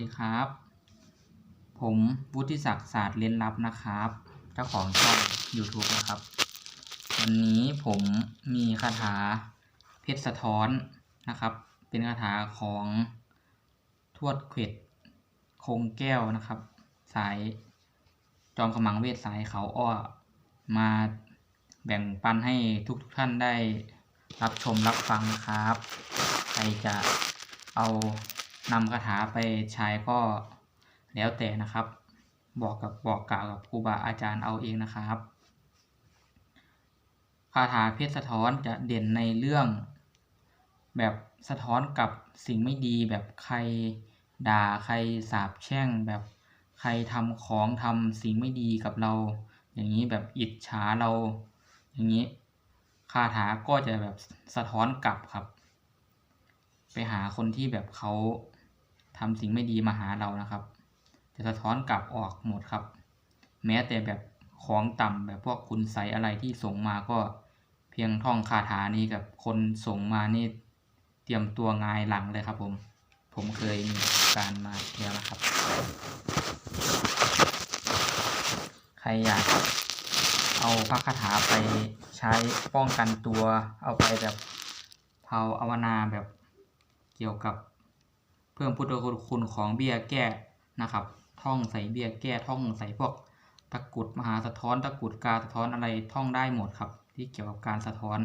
ดีครับ ผมวุฒิศักดิ์ศาสตร์เล่นลับนะครับ เจ้าของช่อง YouTube นะครับ วันนี้ผมมีคาถาเพชรสะท้อนนะครับ เป็นคาถาของทวดเขวดคงแก้วนะครับ สายจอมขมังเวทสายเขาอ้อมาแบ่งปันให้ทุกทท่านได้รับชมรับฟังนะครับ ใครจะเอา นำคาถาไปใช้ก็แล้วแต่นะครับ บอกกับบอกกล่าวกับครูบาอาจารย์เอาเองนะครับคาถาเพชรสะท้อนจะเด่นในเรื่อง แบบสะท้อนกับสิ่งไม่ดีแบบใครด่าใครสาบแช่ง แบบใครทำของทำสิ่งไม่ดีกับเรา อย่างนี้แบบอิจฉาเรา อย่างนี้คาถาก็จะแบบสะท้อนกลับครับ ไปหาคนที่แบบเขา ทำสิ่งไม่ดีมาหาเรานะครับ จะสะท้อนกลับออกหมดครับ แม้แต่แบบของต่ำแบบพวกคุณใสอะไรที่ส่งมาก็เพียงท่องคาถานี้กับคนส่งมานี่เตรียมตัวงายหลังเลยครับผม ผมเคยมีการมาแล้วนะครับ ใครอยากเอาพระคาถาไปใช้ป้องกันตัว เอาไปแบบเผาอาวนาแบบเกี่ยวกับ เพิ่มพุทธคุณของเบี้ยแก้นะครับ ท่องใส่เบี้ยแก้ท่องใส่พวกตะกุดมหาสะท้อนตะกุดกาสะท้อนอะไรท่องได้หมดครับ ที่เกี่ยวกับการสะท้อน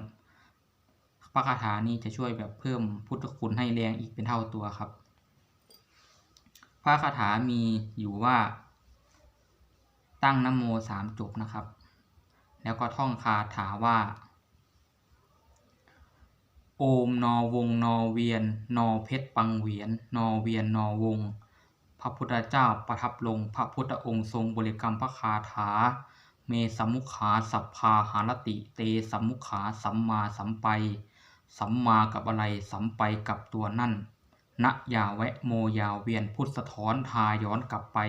พระคาถานี้จะช่วยแบบเพิ่มพุทธคุณให้แรงอีกเป็นเท่าตัวครับ พระคาถามีอยู่ว่า ตั้งนโมสามจบนะครับ แล้วก็ท่องคาถาว่า โอมนอวงนอเวียน นอเพชรปังเวียน นอเวียนนอวง พระพุทธเจ้าประทับลง พระพุทธองค์ทรงบริกรรมพระคาถา เมสัมมุขาสัพพาหารติ เตสัมมุขาสัมมาสัมไป สัมมากับอะไรสัมไปกับตัวนั่นณยาแวะโมยาเวียนพุทธสะท้อนทาย้อนกลับไป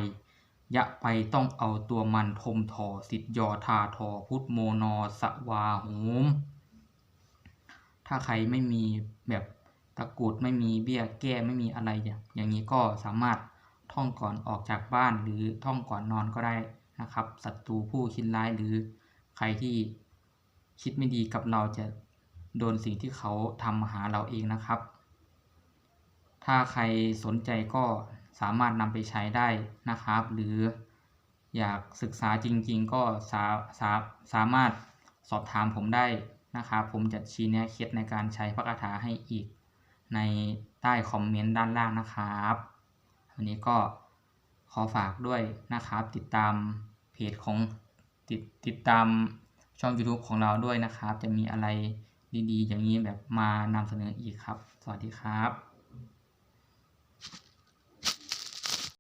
ยะไปต้องเอาตัวมันทมทอสิทยอทาทอพุทธโมนอสวาโหม ถ้าใครไม่มีแบบตะกุดไม่มีเบี้ยแก้ไม่มีอะไรอย่างอย่างนี้ก็สามารถท่องก่อนออกจากบ้านหรือท่องก่อนนอนก็ได้นะครับศัตรูผู้คิดร้ายหรือใครที่คิดไม่ดีกับเราจะโดนสิ่งที่เขาทำมาหาเราเองนะครับ ถ้าใครสนใจก็สามารถนำไปใช้ได้นะครับ หรืออยากศึกษาจริงๆ ก็สาสาสามารถสอบถามผมได้ นะครับผมจะชี้แนะเคล็ดในการใช้พระคาถาให้อีก ในใต้คอมเมนต์ด้านล่างนะครับวันนี้ก็ขอฝากด้วยนะครับ ติดตามเพจของติดติดตามช่อง YouTube ของเราด้วยนะครับ จะมีอะไรดีๆ อย่างนี้แบบมานำเสนออีกครับ สวัสดีครับ